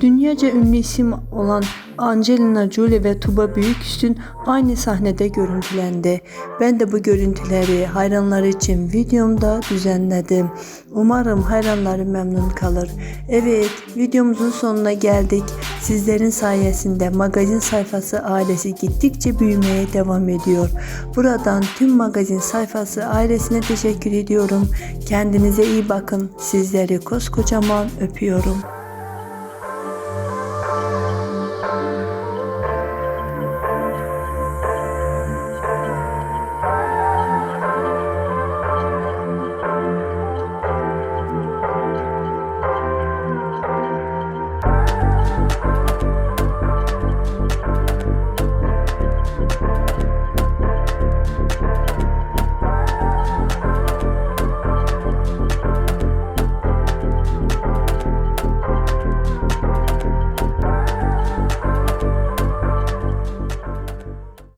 Dünyaca ünlü isim olan Angelina Jolie ve Tuba Büyüküstün aynı sahnede görüntülendi. Ben de bu görüntüleri hayranlar için videomda düzenledim. Umarım hayranları memnun kalır. Evet, videomuzun sonuna geldik. Sizlerin sayesinde magazin sayfası ailesi gittikçe büyümeye devam ediyor. Buradan tüm magazin sayfası ailesine teşekkür ediyorum. Kendinize iyi bakın. Sizleri koskocaman öpüyorum.